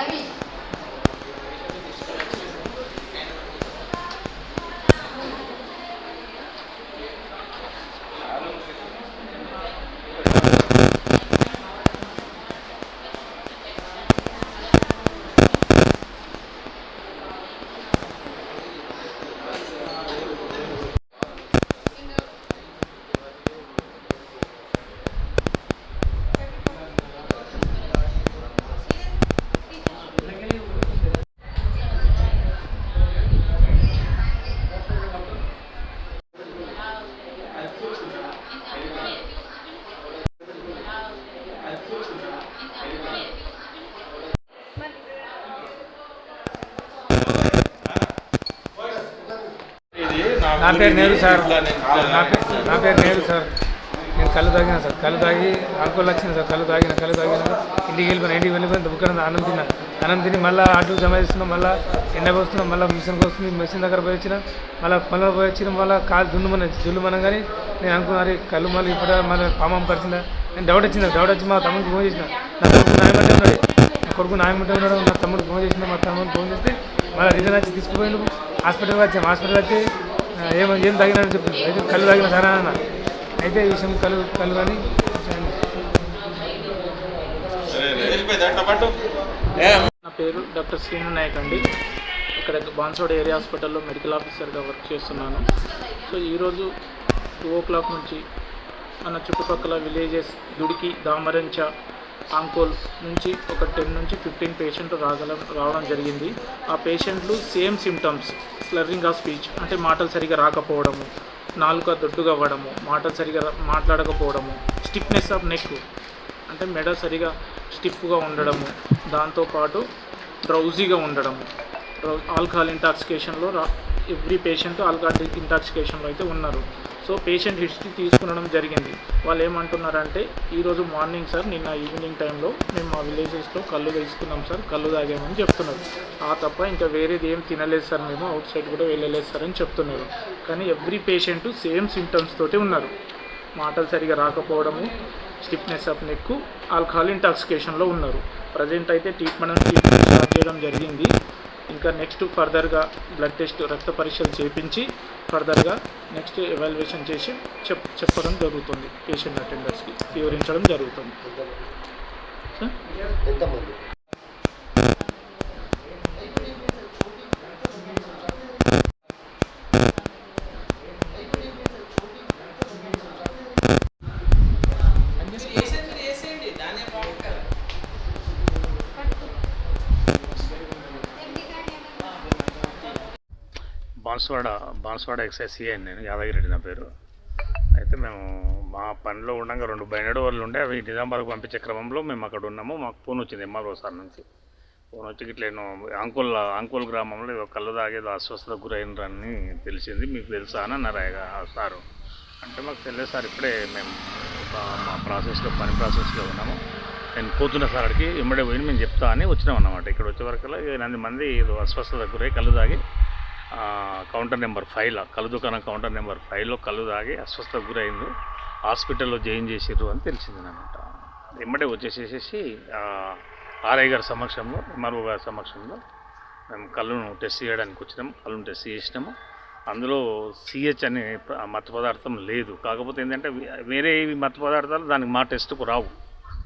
రవి నా పేరు నేరు సార్. నా పేరు నేరు సార్. నేను కళ్ళు తాగిన సార్. కళ్ళు తాగి ఆల్కహాల్ వచ్చిన సార్. కళ్ళు తాగిన కళ్ళు తాగిన. ఇంటికి వెళ్ళిపోయిన ఇంటికి వెళ్ళిపోయిన దుకాణం అన్నం తిన్నా. అన్నం తిని మళ్ళీ ఆటో జమ చేస్తున్నాం మళ్ళీ ఎండ పోస్తున్నాం మళ్ళీ మిషన్కి వస్తుంది మిషన్ దగ్గర పోయి వచ్చిన మళ్ళీ పనులు పోయి వచ్చిన మళ్ళీ కాలు దున్నుమని దున్నుమనం కానీ నేను అనుకున్నా "అరే, కళ్ళు మళ్ళీ ఇప్పుడు మళ్ళీ పామం పరిచిందా? నేను డౌట్ వచ్చింది డౌట్ వచ్చి మా తమ్ముడికి ఫోన్ చేసిన. నా కొడుకు నాయమంటే ఉన్నాడు. నా కొడుకు నాయమంటే ఉన్నాడు. నా తమ్ముడు ఫోన్ చేసిన మా తమ్ముడు ఫోన్ చేస్తే మళ్ళీ రిటర్న్ వచ్చి తీసుకుపోయిండు హాస్పిటల్కి వచ్చాం. హాస్పిటల్ వచ్చి ఏం ఏం తాగినాడని చెప్పింది అయితే కళ్ళు తాగిన సరే అన్న. అయితే ఈ విషయం కళ్ళు కళ్ళు కానీ నా పేరు డాక్టర్ శ్రీను నాయక్ అండి. ఇక్కడ బాన్సోడ్ ఏరియా హాస్పిటల్లో మెడికల్ ఆఫీసర్గా వర్క్ చేస్తున్నాను. సో ఈరోజు టూ ఓ క్లాక్ నుంచి మన చుట్టుపక్కల విలేజెస్ దుడికి దామరంచ ఆంకోల్ నుంచి ఒక టెన్ నుంచి ఫిఫ్టీన్ పేషెంట్లు రాగల రావడం జరిగింది. ఆ పేషెంట్లు same symptoms slurring of speech అంటే మాటలు సరిగా రాకపోవడము నాలుక దొడ్డుగా అవ్వడము మాటలు సరిగా మాట్లాడకపోవడము స్టిఫ్నెస్ ఆఫ్ నెక్ అంటే మెడ సరిగా స్టిఫ్గా ఉండడము దాంతోపాటు డ్రౌజీగా ఉండడము. ఆల్కహాల్ ఇంటాక్సికేషన్లో రా ఎవ్రీ పేషెంట్ ఆల్కహాల్ ఇంటాక్సికేషన్లో అయితే ఉన్నారు. సో పేషెంట్ హిస్టరీ తీసుకునడం జరిగింది. వాళ్ళు ఏమంటున్నారంటే ఈరోజు మార్నింగ్ సార్ నిన్న ఈవినింగ్ టైంలో మేము మా విలేజెస్లో కళ్ళు తీసుకున్నాం సార్ కళ్ళు తాగామని చెప్తున్నారు. ఆ తప్ప ఇంకా వేరేది ఏం తినలేదు సార్ మేము అవుట్ సైడ్ కూడా వెళ్ళలేదు సార్ అని చెప్తున్నారు. కానీ ఎవ్రీ పేషెంట్ సేమ్ సిమ్టమ్స్ తోటి ఉన్నారు. మాటలు సరిగా రాకపోవడము స్టిఫ్నెస్ ఆఫ్ నెక్ ఆల్కహాల్ ఇంటాక్సికేషన్లో ఉన్నారు. ప్రజెంట్ అయితే ట్రీట్మెంట్ ట్రీట్మెంట్ స్టార్ట్ చేయడం జరిగింది. ఇంకా నెక్స్ట్ ఫర్దర్గా బ్లడ్ టెస్ట్ రక్త పరీక్షలు చేపించి ఫర్దర్గా నెక్స్ట్ ఎవాల్యుయేషన్ చేసి చెప్ చెప్పడం జరుగుతుంది పేషెంట్ అటెండర్స్కి వివరించడం జరుగుతుంది. Sir Banswada Banswada excise CI నేను యాదగిరెడ్డి నా పేరు. అయితే మేము మా పనిలో ఉండగా రెండు బైనడ్ వాళ్ళు ఉండే అవి నిజామాబాద్కు పంపించే క్రమంలో మేము అక్కడ ఉన్నాము. మాకు ఫోన్ వచ్చింది ఎంఆర్ఓ సార్ నుంచి. ఫోన్ వచ్చి ఇట్లా నేను అంకుల్ అంకుల్ గ్రామంలో ఏదో కళ్ళు తాగేదో అస్వస్థత గురైనరని తెలిసింది. మీకు తెలుసా అని అన్నారు సారు. అంటే మాకు తెలియదు సార్ ఇప్పుడే మేము మా ప్రాసెస్లో పని ప్రాసెస్లో ఉన్నాము. నేను పోతున్న సార్ అడిగి ఇమ్మడే పోయి మేము చెప్తా అని వచ్చినాం అన్నమాట. ఇక్కడ వచ్చే వరకు ఎనిమిది మంది ఏదో అస్వస్థత గురై కళ్ళు తాగి కౌంటర్ నెంబర్ ఫైవ్లో కళ్ళు దుకాణం కౌంటర్ నెంబర్ ఫైవ్లో కళ్ళు తాగి అస్వస్థకు గురైంది. హాస్పిటల్లో జాయిన్ చేసిర్రు అని తెలిసింది అనమాట వెంబడే వచ్చేసేసి ఆర్ఐ గారి సమక్షంలో ఎంఆర్ఓ గారి సమక్షంలో మేము కళ్ళును టెస్ట్ చేయడానికి వచ్చినాము కళ్ళును టెస్ట్ చేసినాము. అందులో సిహెచ్ అనే ప- మత్తు పదార్థం లేదు. కాకపోతే ఏంటంటే వేరే ఇవి మత్తు పదార్థాలు దానికి మా టెస్ట్కు రావు.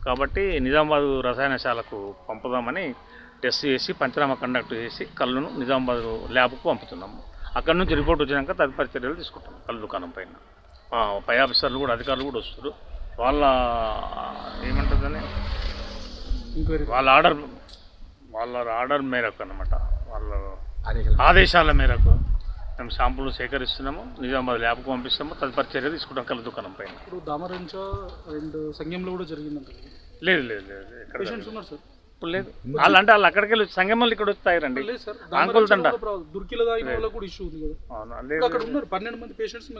కాబట్టి నిజామాబాద్ రసాయనశాలకు పంపుదామని టెస్ట్ చేసి పంచనామా కండక్ట్ చేసి కళ్ళును నిజామాబాద్ ల్యాబ్కు పంపుతున్నాము. అక్కడ నుంచి రిపోర్ట్ వచ్చినాక తదుపరి చర్యలు తీసుకుంటాం కళ్ళు దుకాణం పైన. పై ఆఫీసర్లు కూడా అధికారులు కూడా వస్తారు. వాళ్ళ ఏమంటుందని వాళ్ళ ఆర్డర్ వాళ్ళ ఆర్డర్ మేరకు అన్నమాట. వాళ్ళ ఆదేశాల. మేరకు మేము శాంపుల్ సేకరిస్తున్నాము నిజామాబాద్ ల్యాబ్కు పంపిస్తాము తదుపరి చర్య తీసుకుంటాం కళ్ళ దుకాణం పైన. ఇప్పుడు దామరంచ అండ్ సంఘంలో కూడా జరిగిందంట లేదు లేదు లేదు ఇప్పుడు లేదు. వాళ్ళు అంటే వాళ్ళు అక్కడికి వెళ్ళి సంగమలు ఇక్కడ వచ్చి తాగిరండి. ఆంకోల్ తండ. దుర్కిలో తాగిన కూడా ఇష్యూ ఉంది కదా. అక్కడ ఉన్నారు. పన్నెండు మంది పేషెంట్స్